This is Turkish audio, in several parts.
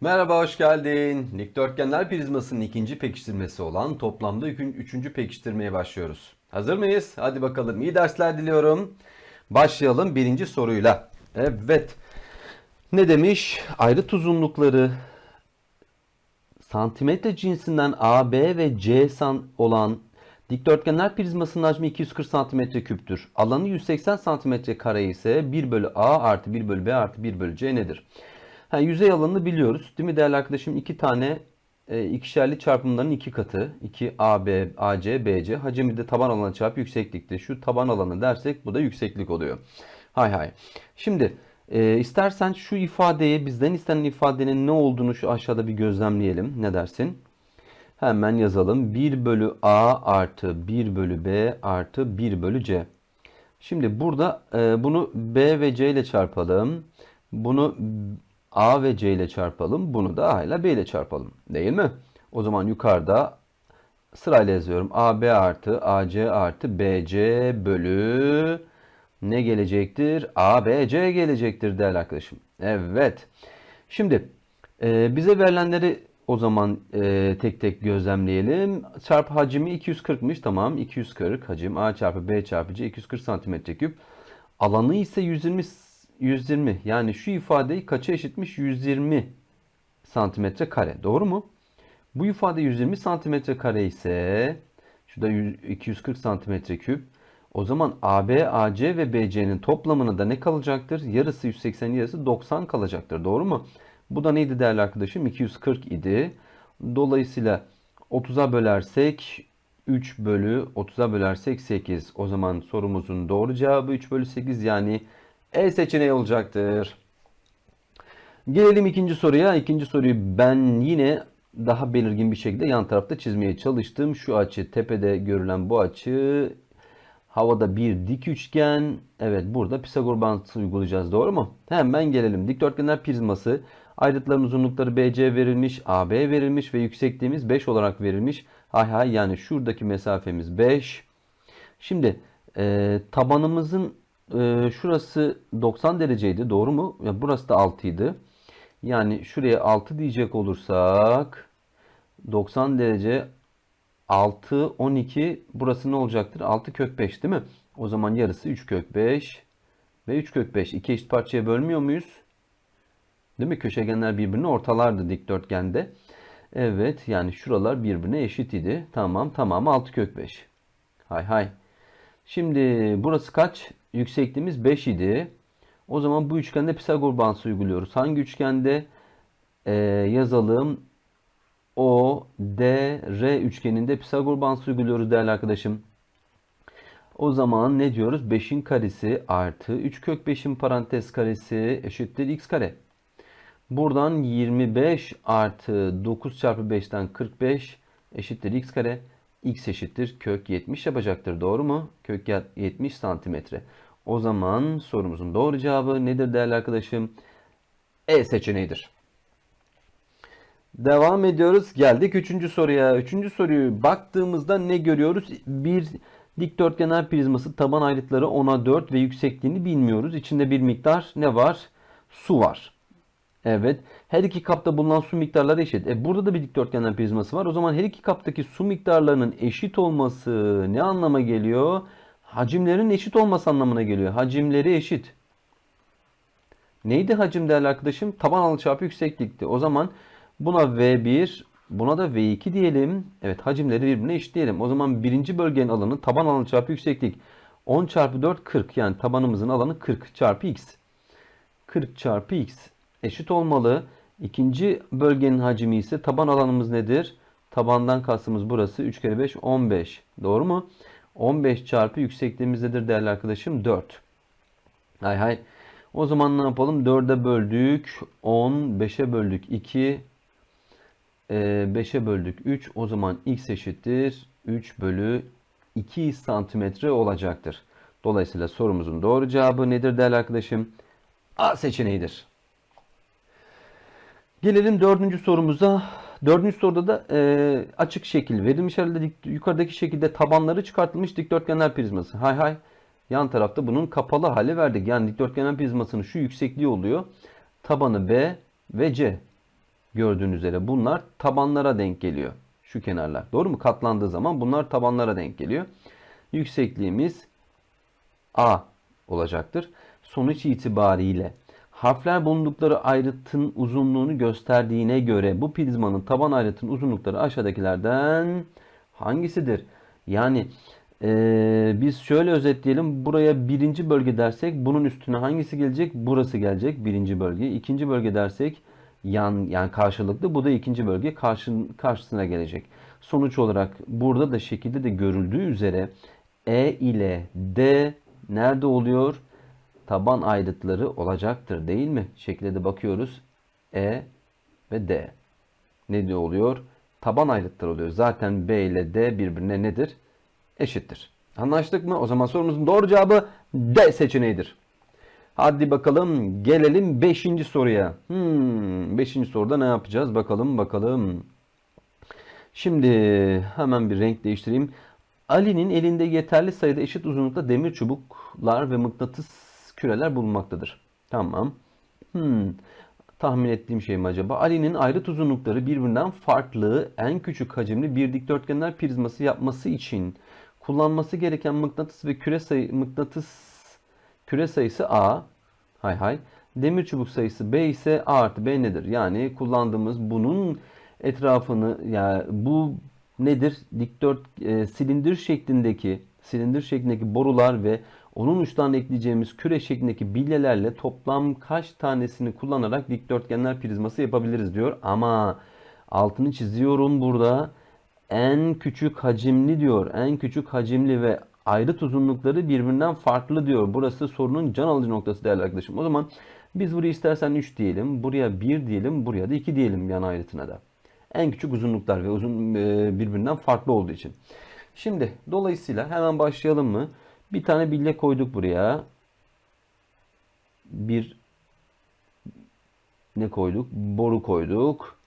Merhaba, hoş geldin. Dikdörtgenler prizmasının ikinci pekiştirmesi olan toplamda üçüncü pekiştirmeye başlıyoruz. Hazır mıyız? Hadi bakalım. İyi dersler diliyorum. Başlayalım birinci soruyla. Evet. Ne demiş? Ayrıt uzunlukları santimetre cinsinden A, B ve C san olan dikdörtgenler prizmasının hacmi 240 santimetre küptür. Alanı 180 santimetre kare ise 1 bölü A artı 1 bölü B artı 1 bölü C nedir? Ha, yüzey alanını biliyoruz. Değil mi değerli arkadaşım? İki tane e, ikişerli çarpımların iki katı. 2 AB, AC, BC. Hacmi de taban alanı çarpı yükseklikte. Şu taban alanı dersek bu da yükseklik oluyor. Hay hay. Şimdi e, istersen şu ifadeyi bizden istenen ifadenin ne olduğunu şu aşağıda bir gözlemleyelim. Ne dersin? Hemen yazalım. 1 bölü A artı 1 bölü B artı 1 bölü C. Şimdi burada e, bunu B ve C ile çarpalım. Bunu A ve C ile çarpalım. Bunu da A ile B ile çarpalım. Değil mi? O zaman yukarıda sırayla yazıyorum. AB artı AC artı BC bölü ne gelecektir? ABC gelecektir değerli arkadaşım. Evet. Şimdi e, bize verilenleri o zaman e, tek tek gözlemleyelim. Çarpı hacmi 240'mış. Tamam 240 hacim A çarpı B çarpı C 240 santimetre küp. Alanı ise 120 120 yani şu ifadeyi kaça eşitmiş? 120 santimetre kare. Doğru mu? Bu ifade 120 santimetre kare ise şurada 100 240 santimetre küp. O zaman AB, AC ve BC'nin toplamına da ne kalacaktır? Yarısı 180, yarısı 90 kalacaktır. Doğru mu? Bu da neydi değerli arkadaşım? 240 idi. Dolayısıyla 30'a bölersek 3 bölü 30'a bölersek 8. O zaman sorumuzun doğru cevabı 3 bölü 8 yani E seçeneği olacaktır. Gelelim ikinci soruya. İkinci soruyu ben yine daha belirgin bir şekilde yan tarafta çizmeye çalıştım. Şu açı tepede görülen bu açı havada bir dik üçgen. Evet burada Pisagor bağıntısı uygulayacağız doğru mu? Hemen gelelim. Dikdörtgenler prizması ayrıtların uzunlukları BC verilmiş, AB verilmiş ve yüksekliğimiz 5 olarak verilmiş. Hay hay yani şuradaki mesafemiz 5. Şimdi e, tabanımızın e, şurası 90 dereceydi doğru mu? Ya burası da 6 idi. Yani şuraya 6 diyecek olursak 90 derece 6, 12 burası ne olacaktır? 6 kök 5 değil mi? O zaman yarısı 3 kök 5 ve 3 kök 5. İki eşit parçaya bölmüyor muyuz? Değil mi? Köşegenler birbirine ortalardı dikdörtgende. Evet yani şuralar birbirine eşit idi. Tamam tamam 6 kök 5. Hay hay. Şimdi burası kaç? Yüksekliğimiz 5 idi. O zaman bu üçgende Pisagor bağıntısı uyguluyoruz. Hangi üçgende? Ee, yazalım. O, D, R üçgeninde Pisagor bağıntısı uyguluyoruz değerli arkadaşım. O zaman ne diyoruz? 5'in karesi artı 3 kök 5'in parantez karesi eşittir x kare. Buradan 25 artı 9 çarpı 5'ten 45 eşittir x kare. x eşittir kök 70 yapacaktır. Doğru mu? Kök 70 santimetre. O zaman sorumuzun doğru cevabı nedir değerli arkadaşım? E seçeneğidir. Devam ediyoruz. Geldik üçüncü soruya. Üçüncü soruyu baktığımızda ne görüyoruz? Bir dikdörtgenler prizması taban ayrıtları 10'a 4 ve yüksekliğini bilmiyoruz. İçinde bir miktar ne var? Su var. Evet. Her iki kapta bulunan su miktarları eşit. E burada da bir dikdörtgenler prizması var. O zaman her iki kaptaki su miktarlarının eşit olması ne anlama geliyor? Hacimlerin eşit olması anlamına geliyor. Hacimleri eşit. Neydi hacim değerli arkadaşım? Taban alanı çarpı yükseklikti. O zaman buna V1, buna da V2 diyelim. Evet hacimleri birbirine eşitleyelim. O zaman birinci bölgenin alanı taban alanı çarpı yükseklik. 10 çarpı 4 40 yani tabanımızın alanı 40 çarpı x. 40 çarpı x eşit olmalı. İkinci bölgenin hacmi ise taban alanımız nedir? Tabandan kastımız burası 3 kere 5 15. Doğru mu? 15 çarpı yüksekliğimiz nedir değerli arkadaşım? 4. Hay hay. O zaman ne yapalım? 4'e böldük 10, 5'e böldük 2, 5'e böldük 3. O zaman x eşittir 3 bölü 2 santimetre olacaktır. Dolayısıyla sorumuzun doğru cevabı nedir değerli arkadaşım? A seçeneğidir. Gelelim dördüncü sorumuza. Dördüncü soruda da e, açık şekil verilmiş dik, yukarıdaki şekilde tabanları çıkartılmış dikdörtgenler prizması. Hay hay. Yan tarafta bunun kapalı hali verdik. Yani dikdörtgen prizmasının şu yüksekliği oluyor. Tabanı B ve C. Gördüğünüz üzere bunlar tabanlara denk geliyor. Şu kenarlar. Doğru mu? Katlandığı zaman bunlar tabanlara denk geliyor. Yüksekliğimiz A olacaktır. Sonuç itibariyle harfler bulundukları ayrıtın uzunluğunu gösterdiğine göre bu prizmanın taban ayrıtın uzunlukları aşağıdakilerden hangisidir? Yani eee, biz şöyle özetleyelim. Buraya birinci bölge dersek bunun üstüne hangisi gelecek? Burası gelecek birinci bölge. İkinci bölge dersek yan yani karşılıklı. Bu da ikinci bölge karşı, karşısına gelecek. Sonuç olarak burada da şekilde de görüldüğü üzere E ile D nerede oluyor? Taban ayrıtları olacaktır değil mi? Şekilde de bakıyoruz. E ve D. Ne diyor oluyor? Taban ayrıtları oluyor. Zaten B ile D birbirine nedir? Eşittir. Anlaştık mı? O zaman sorumuzun doğru cevabı D seçeneğidir. Hadi bakalım gelelim 5. soruya. Hmm, 5. soruda ne yapacağız? Bakalım bakalım. Şimdi hemen bir renk değiştireyim. Ali'nin elinde yeterli sayıda eşit uzunlukta demir çubuklar ve mıknatıs küreler bulunmaktadır. Tamam. Hmm. Tahmin ettiğim şey mi acaba? Ali'nin ayrıt uzunlukları birbirinden farklı en küçük hacimli bir dikdörtgenler prizması yapması için kullanması gereken mıknatıs ve küre sayı mıknatıs küre sayısı A. Hay hay. Demir çubuk sayısı B ise A artı B nedir? Yani kullandığımız bunun etrafını yani bu nedir? Dikdört e, silindir şeklindeki silindir şeklindeki borular ve onun uçlarına ekleyeceğimiz küre şeklindeki bilyelerle toplam kaç tanesini kullanarak dikdörtgenler prizması yapabiliriz diyor. Ama altını çiziyorum burada. En küçük hacimli diyor. En küçük hacimli ve ayrıt uzunlukları birbirinden farklı diyor. Burası sorunun can alıcı noktası değerli arkadaşım. O zaman biz buraya istersen 3 diyelim. Buraya 1 diyelim. Buraya da 2 diyelim yan ayrıtına da. En küçük uzunluklar ve uzun e, birbirinden farklı olduğu için. Şimdi dolayısıyla hemen başlayalım mı? Bir tane bilye koyduk buraya. Bir ne koyduk? Boru koyduk.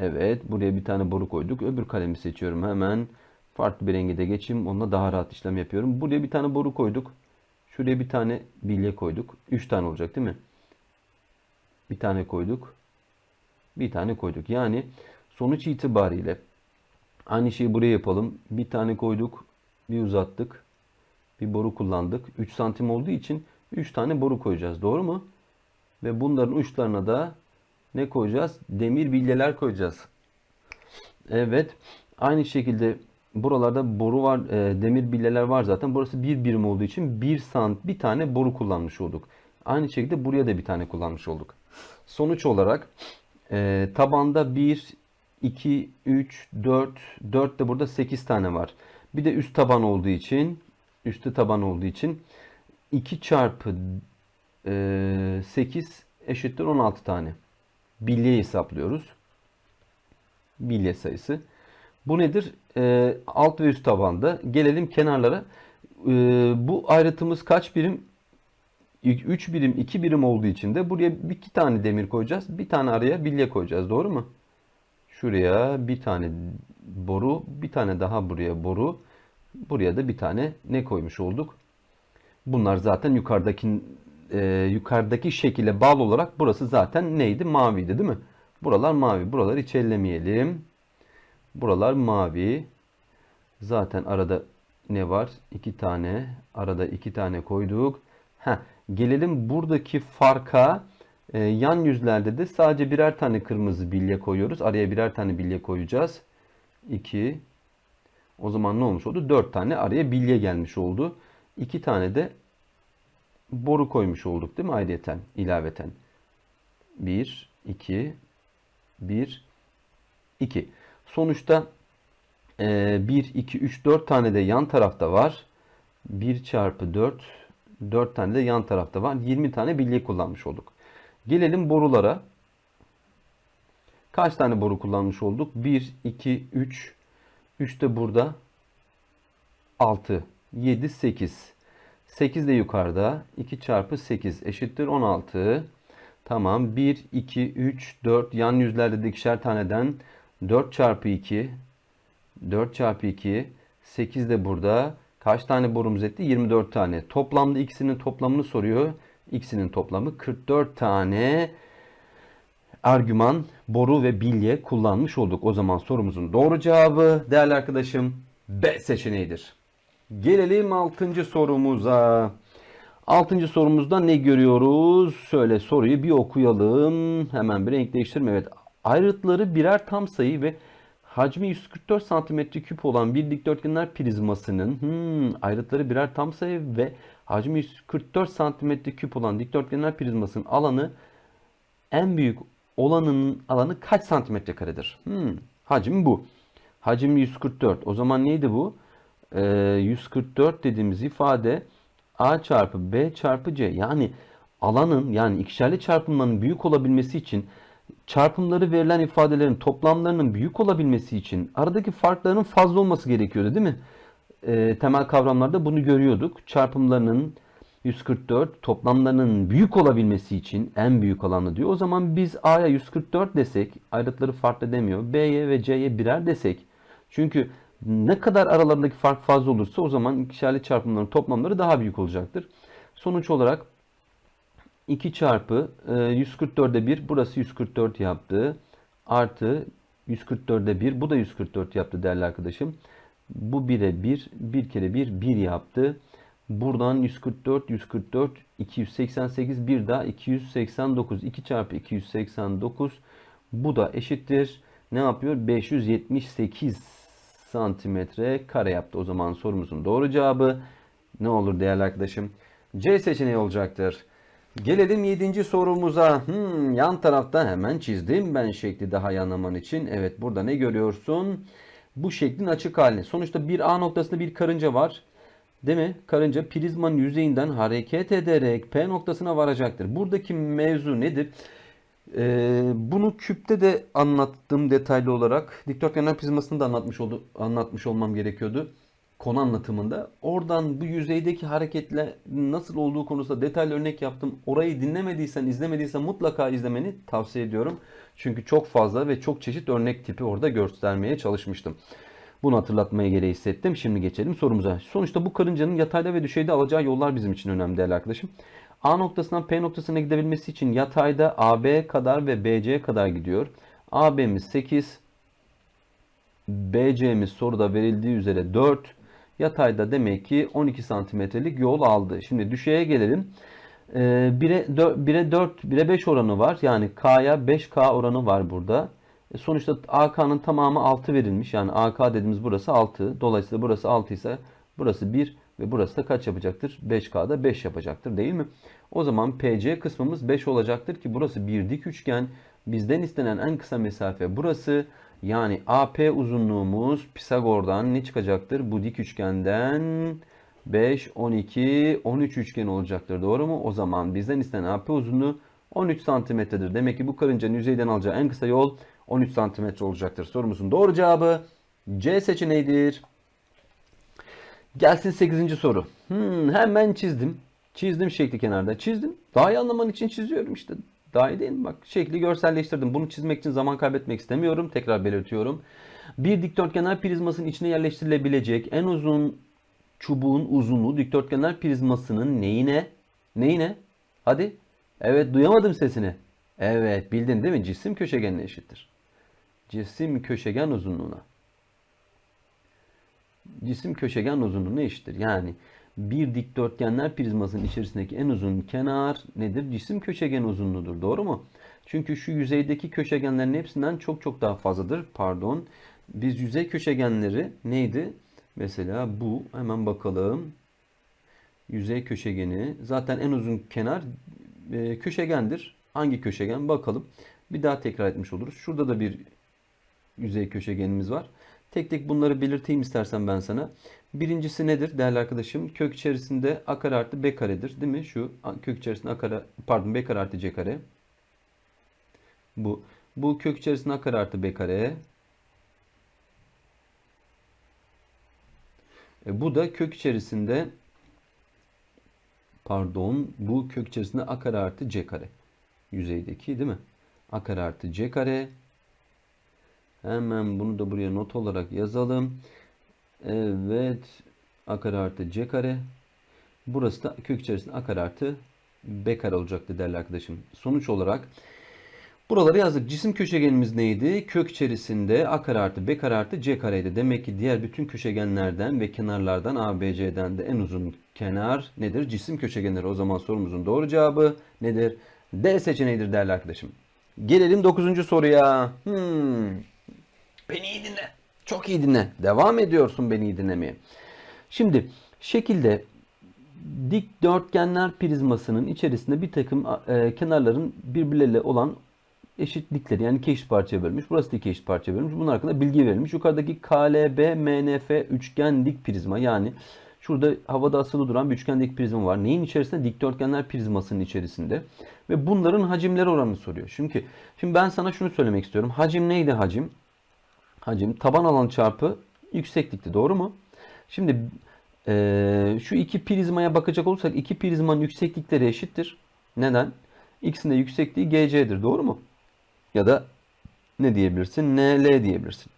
Evet, buraya bir tane boru koyduk. Öbür kalemi seçiyorum hemen. Farklı bir rengi de geçeyim. Onunla daha rahat işlem yapıyorum. Buraya bir tane boru koyduk. Şuraya bir tane bilye koyduk. Üç tane olacak değil mi? Bir tane koyduk. Bir tane koyduk. Yani sonuç itibariyle aynı şeyi buraya yapalım. Bir tane koyduk. Bir uzattık. Bir boru kullandık. 3 santim olduğu için 3 tane boru koyacağız. Doğru mu? Ve bunların uçlarına da ne koyacağız? Demir bilyeler koyacağız. Evet. Aynı şekilde buralarda boru var, e, demir bilyeler var zaten. Burası bir birim olduğu için bir sant bir tane boru kullanmış olduk. Aynı şekilde buraya da bir tane kullanmış olduk. Sonuç olarak e, tabanda 1, 2, 3, 4, 4 de burada 8 tane var. Bir de üst taban olduğu için üstü taban olduğu için 2 çarpı e, 8 eşittir 16 tane. Bilye hesaplıyoruz. Bilye sayısı. Bu nedir? E, alt ve üst tabanda. Gelelim kenarlara. E, bu ayrıtımız kaç birim? 3 birim, 2 birim olduğu için de buraya iki tane demir koyacağız. Bir tane araya bilye koyacağız. Doğru mu? Şuraya bir tane boru, bir tane daha buraya boru. Buraya da bir tane ne koymuş olduk? Bunlar zaten yukarıdaki e, yukarıdaki şekile bağlı olarak burası zaten neydi? Maviydi değil mi? Buralar mavi. Buraları hiç ellemeyelim. Buralar mavi. Zaten arada ne var? İki tane. Arada iki tane koyduk. Heh, gelelim buradaki farka. E, yan yüzlerde de sadece birer tane kırmızı bilye koyuyoruz. Araya birer tane bilye koyacağız. 2 o zaman ne olmuş oldu? 4 tane araya bilye gelmiş oldu. 2 tane de boru koymuş olduk değil mi ayrıyeten, ilaveten? 1, 2, 1, 2. Sonuçta 1, 2, 3, 4 tane de yan tarafta var. 1 çarpı 4, 4 tane de yan tarafta var. 20 tane bilye kullanmış olduk. Gelelim borulara. Kaç tane boru kullanmış olduk? 1, 2, 3, 3 de burada. 6, 7, 8. 8 de yukarıda. 2 çarpı 8 eşittir 16. Tamam. 1, 2, 3, 4. Yan yüzlerde de ikişer taneden 4 çarpı 2. 4 çarpı 2. 8 de burada. Kaç tane borumuz etti? 24 tane. Toplamda ikisinin toplamını soruyor. İkisinin toplamı 44 tane argüman, boru ve bilye kullanmış olduk. O zaman sorumuzun doğru cevabı değerli arkadaşım B seçeneğidir. Gelelim 6. sorumuza. 6. sorumuzda ne görüyoruz? Şöyle soruyu bir okuyalım. Hemen bir renk değiştirme. Evet. Ayrıtları birer tam sayı ve hacmi 144 cm küp olan bir dikdörtgenler prizmasının hmm, ayrıtları birer tam sayı ve hacmi 144 cm küp olan dikdörtgenler prizmasının alanı en büyük olanın alanı kaç santimetre karedir? Hmm, hacim bu. Hacim 144. O zaman neydi bu? Ee, 144 dediğimiz ifade A çarpı B çarpı C. Yani alanın yani ikişerli çarpımların büyük olabilmesi için çarpımları verilen ifadelerin toplamlarının büyük olabilmesi için aradaki farkların fazla olması gerekiyordu değil mi? Ee, temel kavramlarda bunu görüyorduk. Çarpımlarının 144 toplamlarının büyük olabilmesi için en büyük alanı diyor. O zaman biz A'ya 144 desek ayrıtları farklı demiyor. B'ye ve C'ye birer desek. Çünkü ne kadar aralarındaki fark fazla olursa o zaman ikişerli çarpımların toplamları daha büyük olacaktır. Sonuç olarak 2 çarpı 144'e 1 burası 144 yaptı. Artı 144'e 1 bu da 144 yaptı değerli arkadaşım. Bu 1'e 1 1 kere 1 1 yaptı. Buradan 144 144 288 bir daha 289 2 çarpı 289 bu da eşittir. Ne yapıyor? 578 santimetre kare yaptı. O zaman sorumuzun doğru cevabı ne olur değerli arkadaşım? C seçeneği olacaktır. Gelelim 7. sorumuza. Hmm, yan tarafta hemen çizdim ben şekli daha iyi anlaman için. Evet burada ne görüyorsun? Bu şeklin açık halini. Sonuçta bir A noktasında bir karınca var. Değil mi? Karınca prizmanın yüzeyinden hareket ederek P noktasına varacaktır. Buradaki mevzu nedir? Ee, bunu küpte de anlattım detaylı olarak. Dikdörtgenler prizmasını da anlatmış oldu, anlatmış olmam gerekiyordu konu anlatımında. Oradan bu yüzeydeki hareketle nasıl olduğu konusunda detaylı örnek yaptım. Orayı dinlemediysen, izlemediysen mutlaka izlemeni tavsiye ediyorum. Çünkü çok fazla ve çok çeşit örnek tipi orada göstermeye çalışmıştım. Bunu hatırlatmaya gereği hissettim. Şimdi geçelim sorumuza. Sonuçta bu karıncanın yatayda ve düşeyde alacağı yollar bizim için önemli değerli arkadaşım. A noktasından P noktasına gidebilmesi için yatayda AB kadar ve BC kadar gidiyor. AB'miz 8, BC'miz soruda verildiği üzere 4, Yatayda demek ki 12 santimetrelik yol aldı. Şimdi düşeye gelelim. 1'e 4, 1'e 4, 1'e 5 oranı var. Yani K'ya 5K oranı var burada. E sonuçta AK'nın tamamı 6 verilmiş. Yani AK dediğimiz burası 6. Dolayısıyla burası 6 ise burası 1 ve burası da kaç yapacaktır? 5K'da 5 yapacaktır değil mi? O zaman PC kısmımız 5 olacaktır ki burası bir dik üçgen. Bizden istenen en kısa mesafe burası. Yani AP uzunluğumuz Pisagor'dan ne çıkacaktır? Bu dik üçgenden 5, 12, 13 üçgen olacaktır. Doğru mu? O zaman bizden istenen AP uzunluğu 13 santimetredir. Demek ki bu karıncanın yüzeyden alacağı en kısa yol 13 santimetre olacaktır. Sorumuzun doğru cevabı C seçeneğidir. Gelsin 8. soru. Hmm, hemen çizdim. Çizdim şekli kenarda. Çizdim. Daha iyi anlaman için çiziyorum işte. Daha iyi değil mi? Bak şekli görselleştirdim. Bunu çizmek için zaman kaybetmek istemiyorum. Tekrar belirtiyorum. Bir dikdörtgenler prizmasının içine yerleştirilebilecek en uzun çubuğun uzunluğu dikdörtgenler prizmasının neyine? Neyine? Hadi. Evet duyamadım sesini. Evet bildin değil mi? Cisim köşegenine eşittir. Cisim köşegen uzunluğuna. Cisim köşegen uzunluğuna eşittir. Yani bir dikdörtgenler prizmasının içerisindeki en uzun kenar nedir? Cisim köşegen uzunluğudur. Doğru mu? Çünkü şu yüzeydeki köşegenlerin hepsinden çok çok daha fazladır. Pardon. Biz yüzey köşegenleri neydi? Mesela bu. Hemen bakalım. Yüzey köşegeni. Zaten en uzun kenar e, köşegendir. Hangi köşegen? Bakalım. Bir daha tekrar etmiş oluruz. Şurada da bir yüzey köşegenimiz var. Tek tek bunları belirteyim istersen ben sana. Birincisi nedir değerli arkadaşım? Kök içerisinde a kare artı b karedir. Değil mi? Şu kök içerisinde a kare pardon b kare artı c kare. Bu. Bu kök içerisinde a kare artı b kare. E, bu da kök içerisinde pardon bu kök içerisinde a kare artı c kare. Yüzeydeki değil mi? a kare artı c kare. Hemen bunu da buraya not olarak yazalım. Evet. a kare artı c kare. Burası da kök içerisinde a kare artı b kare olacaktı değerli arkadaşım. Sonuç olarak buraları yazdık. Cisim köşegenimiz neydi? Kök içerisinde a kare artı b kare artı c kareydi. Demek ki diğer bütün köşegenlerden ve kenarlardan a, b, c'den de en uzun kenar nedir? Cisim köşegenleri. O zaman sorumuzun doğru cevabı nedir? D seçeneğidir değerli arkadaşım. Gelelim 9. soruya. Hmm. Beni iyi dinle. Çok iyi dinle. Devam ediyorsun beni iyi dinlemeye. Şimdi şekilde dikdörtgenler prizmasının içerisinde bir takım e, kenarların birbirleriyle olan eşitlikleri yani iki eşit parçaya bölmüş. Burası da iki eşit parçaya bölmüş. Bunun hakkında bilgi verilmiş. Yukarıdaki KLB, MNF üçgen dik prizma yani şurada havada asılı duran bir üçgen dik prizma var. Neyin içerisinde? Dikdörtgenler prizmasının içerisinde. Ve bunların hacimleri oranını soruyor. Çünkü şimdi ben sana şunu söylemek istiyorum. Hacim neydi hacim? Hacim taban alan çarpı yükseklikti. Doğru mu? Şimdi ee, şu iki prizmaya bakacak olursak iki prizmanın yükseklikleri eşittir. Neden? İkisinin de yüksekliği GC'dir. Doğru mu? Ya da ne diyebilirsin? NL diyebilirsin.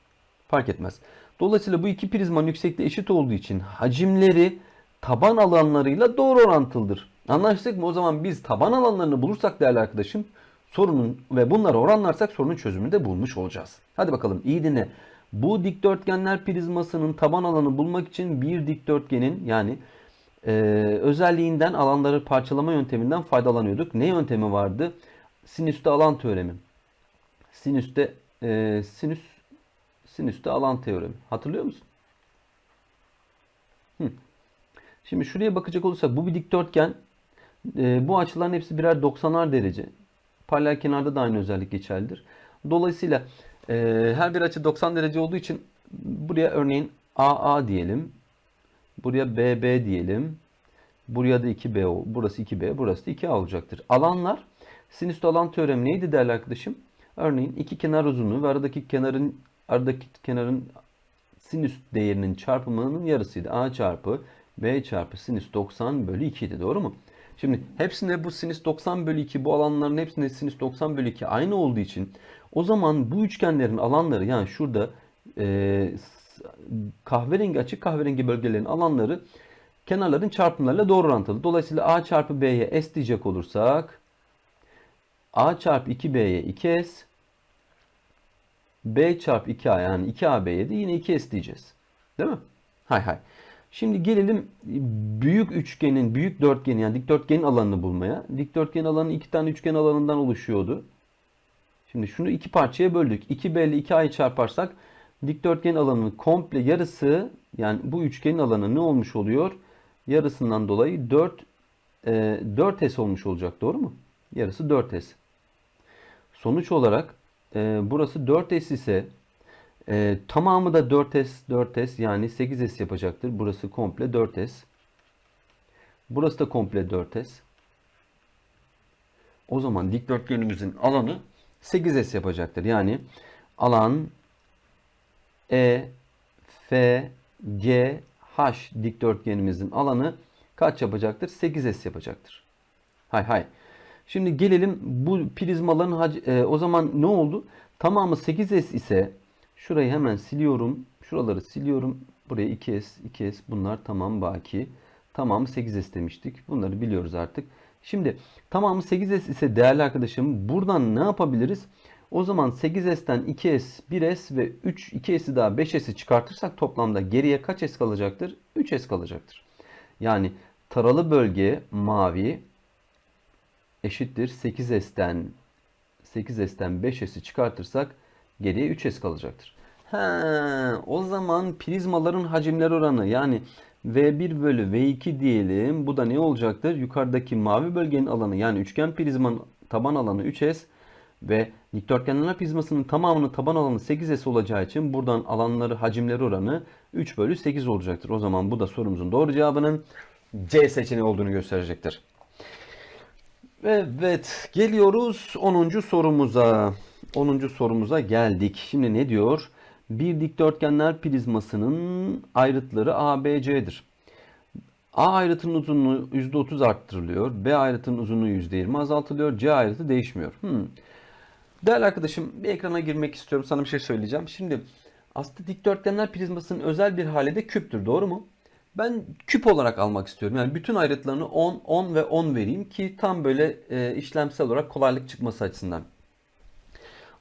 Fark etmez. Dolayısıyla bu iki prizmanın yüksekliği eşit olduğu için hacimleri taban alanlarıyla doğru orantılıdır. Anlaştık mı? O zaman biz taban alanlarını bulursak değerli arkadaşım sorunun ve bunları oranlarsak sorunun çözümünü de bulmuş olacağız. Hadi bakalım iyi dinle. Bu dikdörtgenler prizmasının taban alanı bulmak için bir dikdörtgenin yani e, özelliğinden alanları parçalama yönteminden faydalanıyorduk. Ne yöntemi vardı? Sinüste alan teoremi. Sinüste e, sinüs sinüste alan teoremi. Hatırlıyor musun? Hı. Şimdi şuraya bakacak olursak bu bir dikdörtgen. E, bu açıların hepsi birer 90'ar derece. Paralel kenarda da aynı özellik geçerlidir. Dolayısıyla ee, her bir açı 90 derece olduğu için buraya örneğin AA diyelim. Buraya BB diyelim. Buraya da 2B, burası 2B, burası da 2A olacaktır. Alanlar, sinüs alan teoremi neydi değerli arkadaşım? Örneğin iki kenar uzunluğu ve aradaki kenarın aradaki kenarın sinüs değerinin çarpımının yarısıydı. A çarpı B çarpı sinüs 90 bölü 2 idi. Doğru mu? Şimdi hepsinde bu sinüs 90 bölü 2 bu alanların hepsinde sinüs 90 bölü 2 aynı olduğu için o zaman bu üçgenlerin alanları yani şurada e, kahverengi açık kahverengi bölgelerin alanları kenarların çarpımlarıyla doğru orantılı. Dolayısıyla A çarpı B'ye S diyecek olursak A çarpı 2B'ye 2S B çarpı 2A yani 2AB'ye de yine 2S diyeceğiz. Değil mi? Hay hay. Şimdi gelelim büyük üçgenin, büyük dörtgenin yani dikdörtgenin alanını bulmaya. Dikdörtgen alanı iki tane üçgen alanından oluşuyordu. Şimdi şunu iki parçaya böldük. 2B ile 2A'yı çarparsak dikdörtgen alanının komple yarısı yani bu üçgenin alanı ne olmuş oluyor? Yarısından dolayı 4 e, 4S olmuş olacak. Doğru mu? Yarısı 4S. Sonuç olarak e, burası 4S ise e, tamamı da 4S 4S yani 8S yapacaktır. Burası komple 4S. Burası da komple 4S. O zaman dikdörtgenimizin alanı 8S yapacaktır. Yani alan E, F, G, H dikdörtgenimizin alanı kaç yapacaktır? 8S yapacaktır. Hay hay. Şimdi gelelim bu prizmaların e, o zaman ne oldu? Tamamı 8S ise şurayı hemen siliyorum. Şuraları siliyorum. Buraya 2S, 2S bunlar tamam baki. Tamamı 8S demiştik. Bunları biliyoruz artık. Şimdi tamamı 8S ise değerli arkadaşım buradan ne yapabiliriz? O zaman 8S'ten 2S, 1S ve 3, 2S'i daha 5S'i çıkartırsak toplamda geriye kaç S kalacaktır? 3S kalacaktır. Yani taralı bölge mavi eşittir 8S'ten 8S'ten 5S'i çıkartırsak geriye 3S kalacaktır. Ha, o zaman prizmaların hacimler oranı yani V1 bölü V2 diyelim. Bu da ne olacaktır? Yukarıdaki mavi bölgenin alanı yani üçgen prizmanın taban alanı 3S ve dikdörtgenler prizmasının tamamının taban alanı 8S olacağı için buradan alanları hacimleri oranı 3 bölü 8 olacaktır. O zaman bu da sorumuzun doğru cevabının C seçeneği olduğunu gösterecektir. Evet geliyoruz 10. sorumuza. 10. sorumuza geldik. Şimdi ne diyor? Bir dikdörtgenler prizmasının ayrıtları ABC'dir. A ayrıtının uzunluğu %30 arttırılıyor. B ayrıtının uzunluğu %20 azaltılıyor. C ayrıtı değişmiyor. Hmm. Değerli arkadaşım bir ekrana girmek istiyorum. Sana bir şey söyleyeceğim. Şimdi aslında dikdörtgenler prizmasının özel bir hali de küptür. Doğru mu? Ben küp olarak almak istiyorum. Yani bütün ayrıtlarını 10, 10 ve 10 vereyim ki tam böyle e, işlemsel olarak kolaylık çıkması açısından.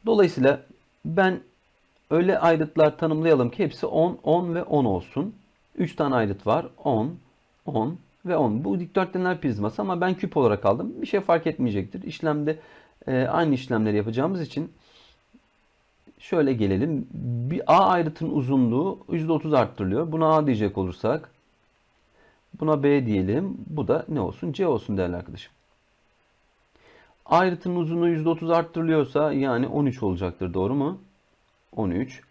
Dolayısıyla ben öyle ayrıtlar tanımlayalım ki hepsi 10, 10 ve 10 olsun. 3 tane ayrıt var. 10, 10 ve 10. Bu dikdörtgenler prizması ama ben küp olarak aldım. Bir şey fark etmeyecektir. İşlemde e, aynı işlemleri yapacağımız için şöyle gelelim. Bir A ayrıtın uzunluğu %30 arttırılıyor. Buna A diyecek olursak buna B diyelim. Bu da ne olsun? C olsun değerli arkadaşım. Ayrıtın uzunluğu %30 arttırılıyorsa yani 13 olacaktır. Doğru mu? 13.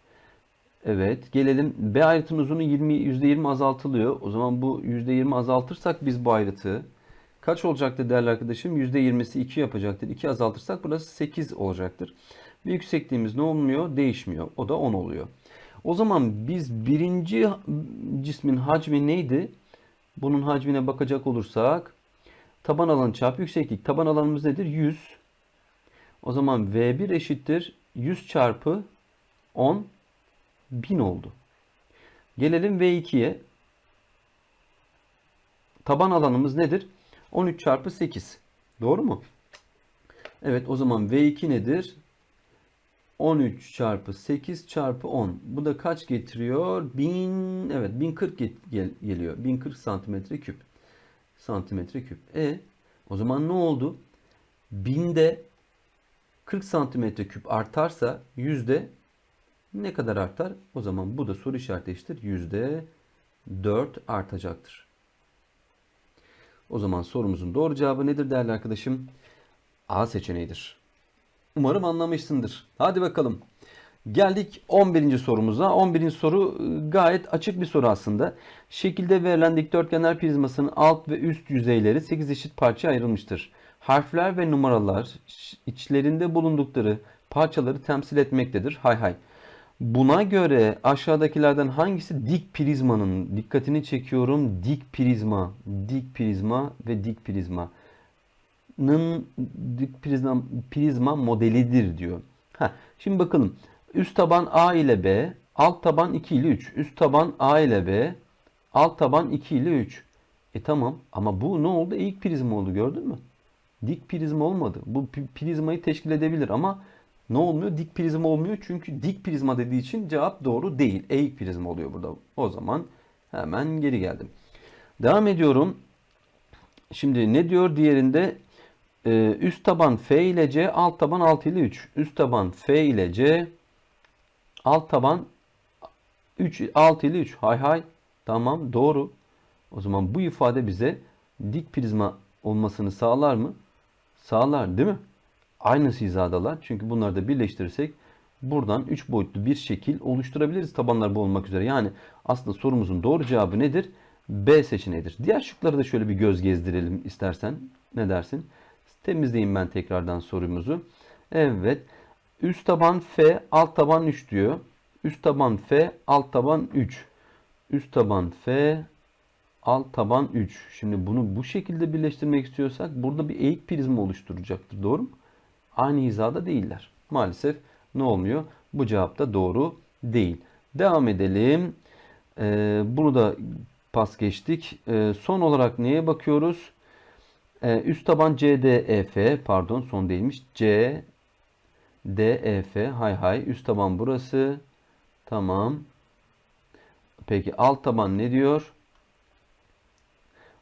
Evet. Gelelim. B ayrıtın uzunluğu 20, %20 azaltılıyor. O zaman bu %20 azaltırsak biz bu ayrıtı kaç olacaktır değerli arkadaşım? %20'si 2 yapacaktır. 2 azaltırsak burası 8 olacaktır. Ve yüksekliğimiz ne olmuyor? Değişmiyor. O da 10 oluyor. O zaman biz birinci cismin hacmi neydi? Bunun hacmine bakacak olursak taban alanı çarpı yükseklik. Taban alanımız nedir? 100. O zaman V1 eşittir 100 çarpı 10 1000 oldu. Gelelim V2'ye. Taban alanımız nedir? 13 çarpı 8. Doğru mu? Evet o zaman V2 nedir? 13 çarpı 8 çarpı 10. Bu da kaç getiriyor? 1000 evet 1040 get- gel- geliyor. 1040 santimetre küp. Santimetre küp. E o zaman ne oldu? 1000'de 40 santimetre küp artarsa yüzde ne kadar artar? O zaman bu da soru işareti eşittir. Yüzde 4 artacaktır. O zaman sorumuzun doğru cevabı nedir değerli arkadaşım? A seçeneğidir. Umarım anlamışsındır. Hadi bakalım. Geldik 11. sorumuza. 11. soru e, gayet açık bir soru aslında. Şekilde verilen dikdörtgenler prizmasının alt ve üst yüzeyleri 8 eşit parçaya ayrılmıştır. Harfler ve numaralar içlerinde bulundukları parçaları temsil etmektedir. Hay hay. Buna göre aşağıdakilerden hangisi dik prizmanın dikkatini çekiyorum. Dik prizma, dik prizma ve dik prizma dik prizma, prizma modelidir diyor. Ha, şimdi bakalım. Üst taban A ile B, alt taban 2 ile 3. Üst taban A ile B, alt taban 2 ile 3. E tamam ama bu ne oldu? Eğik prizma oldu gördün mü? Dik prizma olmadı. Bu prizmayı teşkil edebilir ama ne olmuyor? Dik prizma olmuyor. Çünkü dik prizma dediği için cevap doğru değil. Eğik prizma oluyor burada. O zaman hemen geri geldim. Devam ediyorum. Şimdi ne diyor diğerinde? Ee, üst taban F ile C, alt taban 6 ile 3. Üst taban F ile C, alt taban 3, 6 ile 3. Hay hay. Tamam doğru. O zaman bu ifade bize dik prizma olmasını sağlar mı? Sağlar değil mi? Aynı hizadalar. Çünkü bunları da birleştirirsek buradan 3 boyutlu bir şekil oluşturabiliriz tabanlar bu olmak üzere. Yani aslında sorumuzun doğru cevabı nedir? B seçeneğidir. Diğer şıkları da şöyle bir göz gezdirelim istersen. Ne dersin? Temizleyeyim ben tekrardan sorumuzu. Evet. Üst taban F, alt taban 3 diyor. Üst taban F, alt taban 3. Üst taban F, alt taban 3. Şimdi bunu bu şekilde birleştirmek istiyorsak burada bir eğik prizma oluşturacaktır. Doğru mu? Aynı hizada değiller. Maalesef ne olmuyor? Bu cevap da doğru değil. Devam edelim. Ee, bunu da pas geçtik. Ee, son olarak neye bakıyoruz? Ee, üst taban CDEF pardon son değilmiş. C DEF hay hay üst taban burası. Tamam. Peki alt taban ne diyor?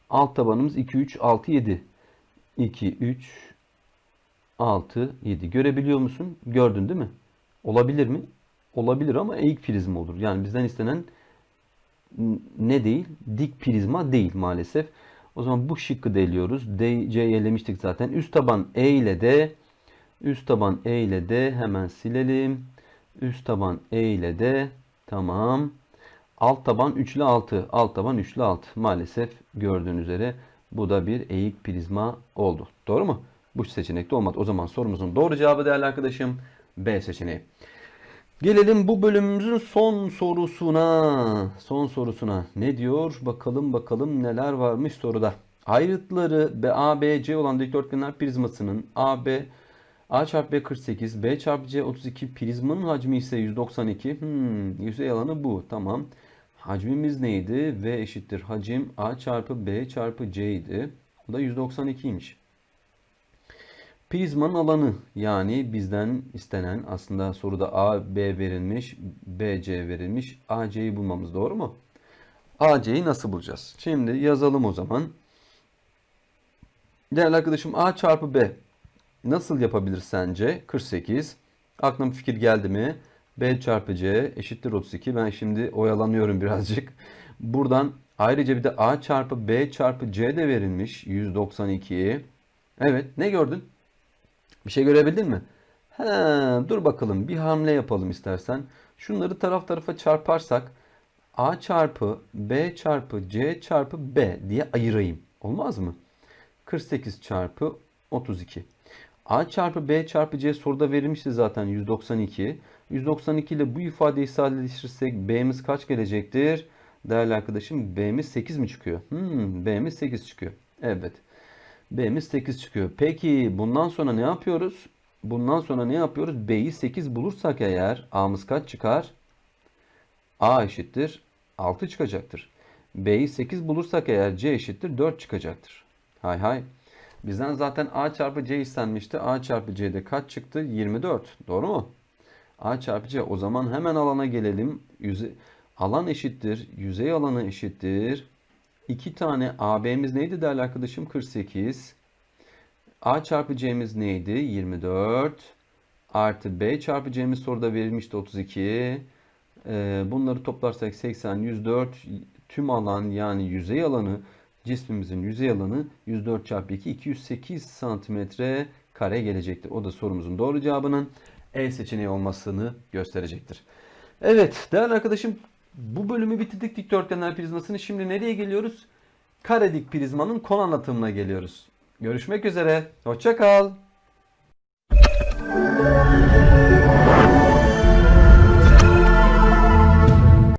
Alt tabanımız 2 3 6 7. 2 3 6 7. Görebiliyor musun? Gördün değil mi? Olabilir mi? Olabilir ama eğik prizma olur. Yani bizden istenen ne değil? Dik prizma değil maalesef. O zaman bu şıkkı da eliyoruz. D, C'yi elemiştik zaten. Üst taban E ile D. Üst taban E ile D. Hemen silelim. Üst taban E ile D. Tamam. Alt taban 3 ile 6. Alt taban 3 ile 6. Maalesef gördüğünüz üzere bu da bir eğik prizma oldu. Doğru mu? Bu seçenekte olmadı. O zaman sorumuzun doğru cevabı değerli arkadaşım B seçeneği. Gelelim bu bölümümüzün son sorusuna. Son sorusuna. Ne diyor? Bakalım bakalım neler varmış soruda. Ayrıtları BABC olan dikdörtgenler prizmasının AB A çarpı B 48, B çarpı C 32, prizmanın hacmi ise 192. Hmm, yüzey alanı bu. Tamam. hacmimiz neydi? V eşittir hacim A çarpı B çarpı C idi. Bu da 192'ymiş. Prizmanın alanı yani bizden istenen aslında soruda A, B verilmiş, B, C verilmiş. AC'yi bulmamız doğru mu? AC'yi nasıl bulacağız? Şimdi yazalım o zaman. Değerli arkadaşım A çarpı B nasıl yapabilir sence? 48. Aklına fikir geldi mi? B çarpı C eşittir 32. Ben şimdi oyalanıyorum birazcık. Buradan ayrıca bir de A çarpı B çarpı C de verilmiş. 192. Evet ne gördün? Bir şey görebildin mi? He, dur bakalım bir hamle yapalım istersen. Şunları taraf tarafa çarparsak A çarpı B çarpı C çarpı B diye ayırayım. Olmaz mı? 48 çarpı 32. A çarpı B çarpı C soruda verilmişti zaten 192. 192 ile bu ifadeyi sadeleştirirsek B'miz kaç gelecektir? Değerli arkadaşım B'miz 8 mi çıkıyor? Hmm, B'miz 8 çıkıyor. Evet. B'miz 8 çıkıyor. Peki bundan sonra ne yapıyoruz? Bundan sonra ne yapıyoruz? B'yi 8 bulursak eğer A'mız kaç çıkar? A eşittir 6 çıkacaktır. B'yi 8 bulursak eğer C eşittir 4 çıkacaktır. Hay hay. Bizden zaten A çarpı C istenmişti. A çarpı C'de kaç çıktı? 24. Doğru mu? A çarpı C. O zaman hemen alana gelelim. Yüze, alan eşittir. Yüzey alanı eşittir. 2 tane AB'miz neydi değerli arkadaşım? 48. A çarpı C'miz neydi? 24. Artı B çarpı C'miz soruda verilmişti 32. Ee, bunları toplarsak 80, 104 tüm alan yani yüzey alanı cismimizin yüzey alanı 104 çarpı 2 208 santimetre kare gelecektir. O da sorumuzun doğru cevabının E seçeneği olmasını gösterecektir. Evet değerli arkadaşım bu bölümü bitirdik dikdörtgenler prizmasını. Şimdi nereye geliyoruz? Kare dik prizmanın konu anlatımına geliyoruz. Görüşmek üzere. Hoşça kal.